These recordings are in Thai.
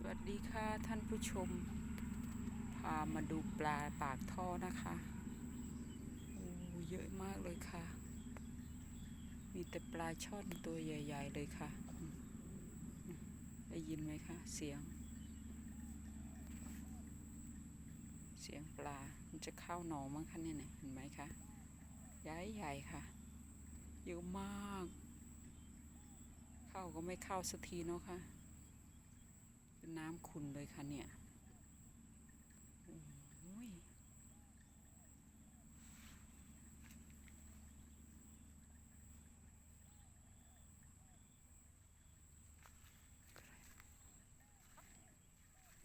สวัสดีค่ะท่านผู้ชม พามาดูปลาปากท่อนะคะโอ้เยอะมากเลยค่ะ มีแต่ปลาช่อนตัวใหญ่ ๆ เลยค่ะ ได้ยินไหมคะ เสียง เสียงปลา มันจะเข้าหนองมั้งคะเนี่ยเห็นไหมคะ ใหญ่ใหญ่ๆค่ะ เยอะมาก เข้าก็ไม่เข้าสักทีเนาะค่ะ น้ำขุ่นเลยค่ะเนี่ย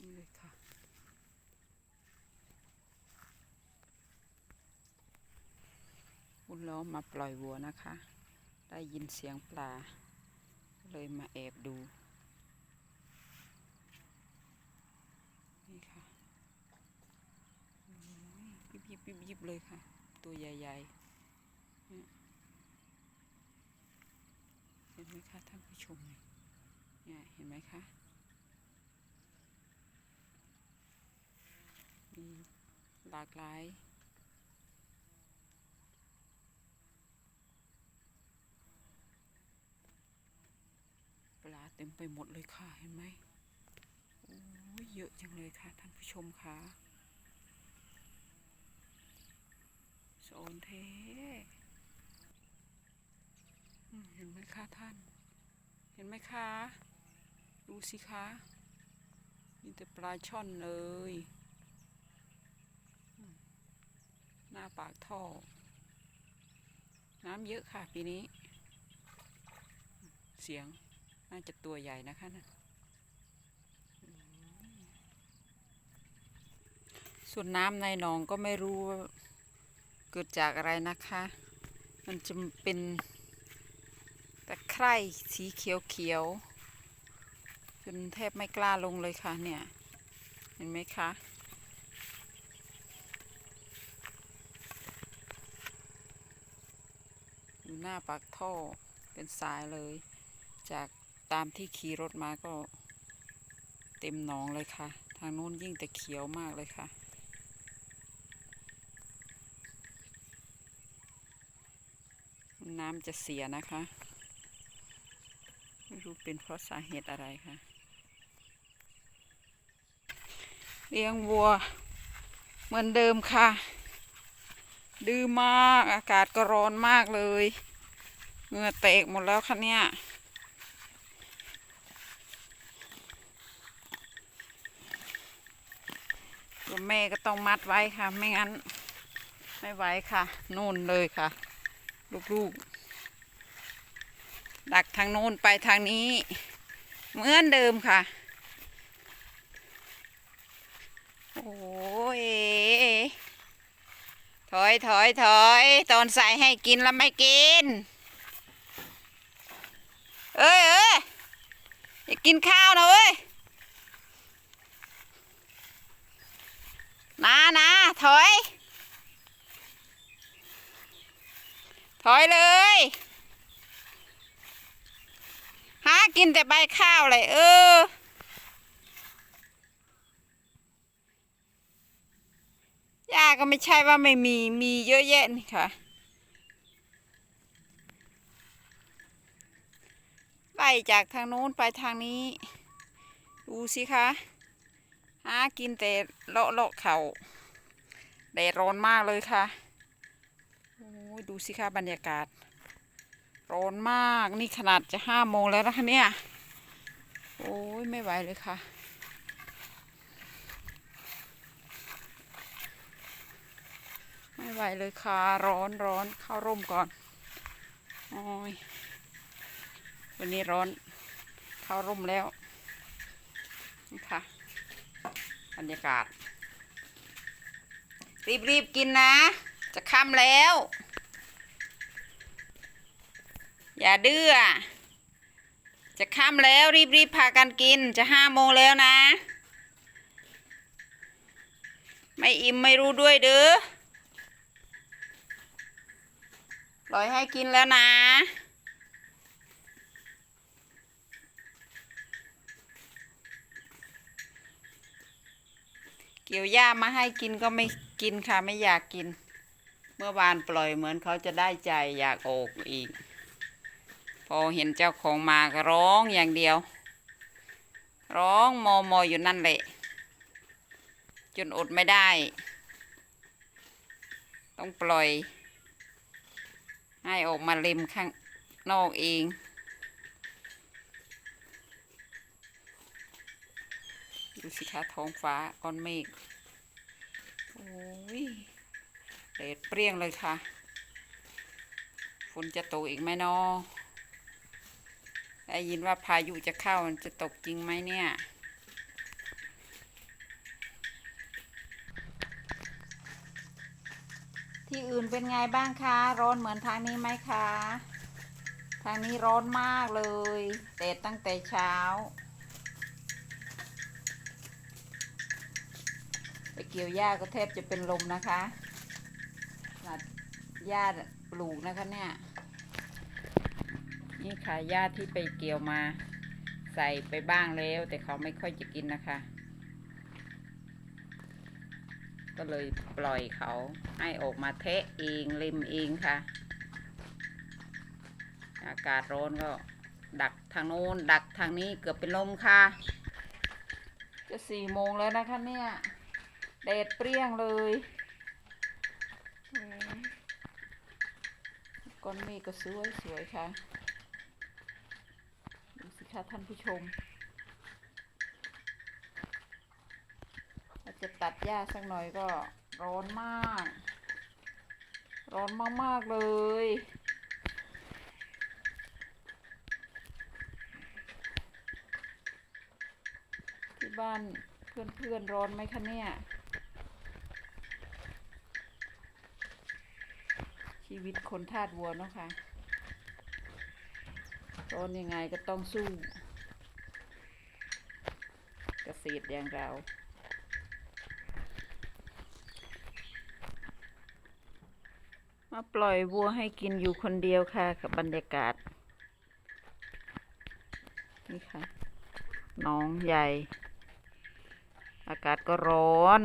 นี่เลยค่ะคุณล้อมมาปล่อยวัวนะคะ ได้ยินเสียงปลา เลยมาแอบดู ค่ะยิบยิบยิบยิบเลยค่ะ ตัวใหญ่ๆเนี่ยเห็นไหมคะท่านผู้ชมเนี่ยเนี่ยเห็นไหมคะมีหลากหลาย ปลาเต็มไปหมดเลยค่ะเห็นไหม โอ้ยเยอะจังเลยค่ะท่านผู้ชมค่ะโซนเทเห็นไหมคะท่าน เห็นไหมคะ ดูสิคะมีแต่ปลาช่อนเลย หน้าปากท่อ น้ำเยอะค่ะปีนี้ เสียงน่าจะตัวใหญ่นะคะน่ะ ส่วนน้ำในหนองก็ไม่รู้เกิดจากอะไรนะคะ มันจะเป็นตะไคร่สีเขียวๆจนแทบไม่กล้าลงเลยค่ะเนี่ย เห็นไหมคะอยู่หน้าปากท่อเป็นสายเลย จากตามที่ขี่รถมาก็เต็มหนองเลยค่ะ ทางนู้นยิ่งแต่เขียวมากเลยค่ะ น้ำจะเสียนะคะ ไม่รู้เป็นเพราะสาเหตุอะไรค่ะ เลี้ยงวัว เหมือนเดิมค่ะ ดื้อมากอากาศก็ร้อนมากเลยเหงื่อแตกหมดแล้วค่ะเนี่ยตัวแม่ก็ต้องมัดไว้ค่ะ ไม่งั้น ไม่ไหวค่ะ นู่นเลยค่ะ ลูกๆ ดักทางโน้นไปทางนี้ เหมือนเดิมค่ะ โอ้ยถอยถอยถอยตอนใส่ให้กินแล้วไม่กิน เอ้ยเอ้ยอย่ากินข้าวนะเว้ยนานาถอย ถอยเลย หากินแต่ใบข้าวเลยเออ หญ้าก็ไม่ใช่ว่าไม่มี มีเยอะแยะนี่ค่ะไล่จากทางโน้นไปทางนี้ ดูสิคะหากินแต่เลาะเลาะเขาแดดร้อนมากเลยค่ะ ดูสิคะบรรยากาศ ร้อนมากนี่ขนาดจะห้าโมงแล้วนะคะเนี่ย โอ้ยไม่ไหวเลยค่ะ ไม่ไหวเลยค่ะ ร้อนร้อนเข้าร่มก่อนโอ้ยวันนี้ร้อน เข้าร่มแล้วนี่ค่ะบรรยากาศ รีบๆกินนะ จะค่ำแล้ว อย่าดื้อ จะค่ำแล้วรีบๆพากันกินจะห้าโมงแล้วนะ ไม่อิ่มไม่รู้ด้วยเด้อปล่อยให้กินแล้วนะเกี่ยวหญ้ามาให้กินก็ไม่กินค่ะไม่อยากกิน เมื่อวานปล่อยเหมือนเขาจะได้ใจอยากออกอีก อเห็นเจ้าของมาก็ร้องอย่างเดียว ร้องมอมออยู่นั่นแหละ จนอดไม่ได้ ต้องปล่อย ให้ออกมาเล็มข้างนอกเองดูสิคะท้องฟ้าก้อนเมฆโอ้ยเดดเปรี้ยงเลยค่ะ ฝนจะตกอีกไหมนอ ได้ยินว่าพายุจะเข้ามันจะตกจริงไหมเนี่ยที่อื่นเป็นไงบ้างคะ ร้อนเหมือนทางนี้ไหมคะ ทางนี้ร้อนมากเลยเดดตั้งแต่เช้า ไปเกี่ยวหญ้าก็แทบจะเป็นลมนะคะขนาดหญ้าปลูกนะคะเนี่ย ค่ะหญ้าที่ไปเกี่ยวมาใส่ไปบ้างแล้ว แต่เขาไม่ค่อยจะกินนะคะ ก็เลยปล่อยเขาให้ออกมาเทะเองเล็มเองค่ะ อากาศร้อนก็ดักทางโน้น ดักทางนี้เกือบเป็นลมค่ะ จะสี่โมงแล้วนะคะเนี่ยแดดเปรี้ยงเลยโอ้ยก้อนเมฆก็สวยสวยค่ะดูสิ คะท่านผู้ชม เราจะตัดหญ้าสักหน่อยก็ร้อนมาก ร้อนมาก ๆ เลย ที่บ้านเพื่อน ๆ ร้อนไหมคะเนี่ย ชีวิตคนทาสวัวเนาะค่ะ ร้อนยังไงก็ต้องสู้ เกษตรอย่างเรามาปล่อยวัวให้กินอยู่คนเดียวค่ะ กับบรรยากาศ นี่ค่ะน้องใหญ่ อากาศก็ร้อน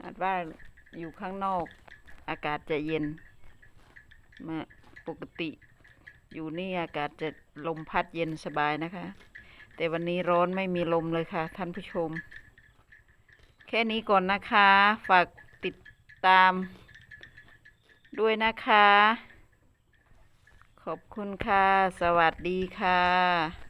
อาจว่าอยู่ข้างนอก อากาศจะเย็นมาปกติ อยู่นี่อากาศจะลมพัดเย็นสบายนะคะ แต่วันนี้ร้อนไม่มีลมเลยค่ะ ท่านผู้ชม แค่นี้ก่อนนะคะ ฝากติดตาม ด้วยนะคะ ขอบคุณค่ะ สวัสดีค่ะ